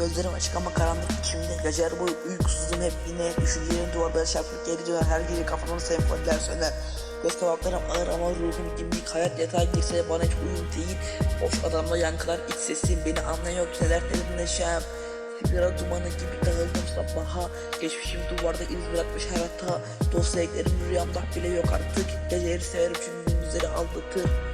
Gözlerim açık ama karanlık içimde. Geceler boyu uykusuzum hep yine. Düşüncelerim duvarlara çarpıp geri döner. Her gece kafamın senfoniler söner. Göz kapaklarım ağır ama ruhum dimdik. Hayat yatağa girse bana hiç uyum değil. Boş adamla yankılar iç sesim. Beni anlayan yok neler dedim neşem Sigara dumanı gibi dağıldım sabaha. Geçmişim duvarda iz bırakmış her hata. Dosya eklerim rüyamda bile yok artık. Geceleri severim çünkü gündüzleri aldatır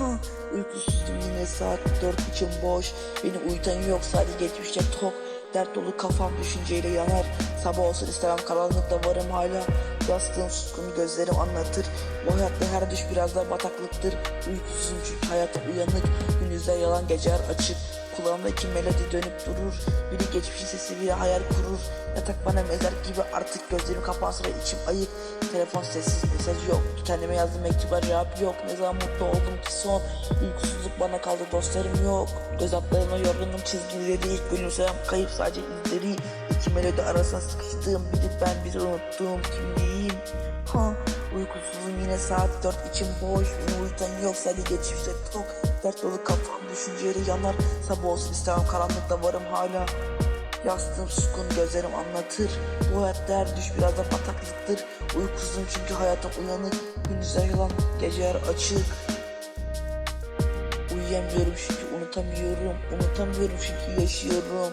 Ha uykusuzdum yine saat dört içim boş. Beni uyutan yok sadece geçmişte tok. Dert dolu kafam düşünceyle yanar. Sabah olsun istemem karanlıkta varım hala. Yastığım suskun gözlerim anlatır. Bu hayatta her düş biraz da bataklıktır. Uykusuzum çünkü hayata uyanık. Gündüzler yalan geceler açık Kulağımdaki melodi dönüp durur. Biri geçmişin sesi biri hayal kurur. Yatak bana mezar gibi artık gözlerim kapansa da içim ayık. Telefon sessiz mesaj yok. Kendime yazdığım mektuba cevap yok. Ne zaman mutlu oldum ki son? Uykusuzluk bana kaldı dostlarım yok. Göz altlarına yorgunum çizgileri Gülümsem kayıp sadece izleri. İki melodi arasına sıkıştığım Biri ben biri unuttuğum kimliğim. Ha uykusuzum. Yine saat dört içim boş uyutan yok sadece geçmişte tok. Dert dolu kafam düşünceleri yanar. Sabah olsun istemem karanlıkta varım. Hala Yastığım suskun gözlerim anlatır. Bu hayatta her düş biraz da bataklıktır Uykusuzum çünkü hayatım uyanık Gündüzler yalan geceler açık. Uyuyamıyorum çünkü unutamıyorum. Unutamıyorum çünkü yaşıyorum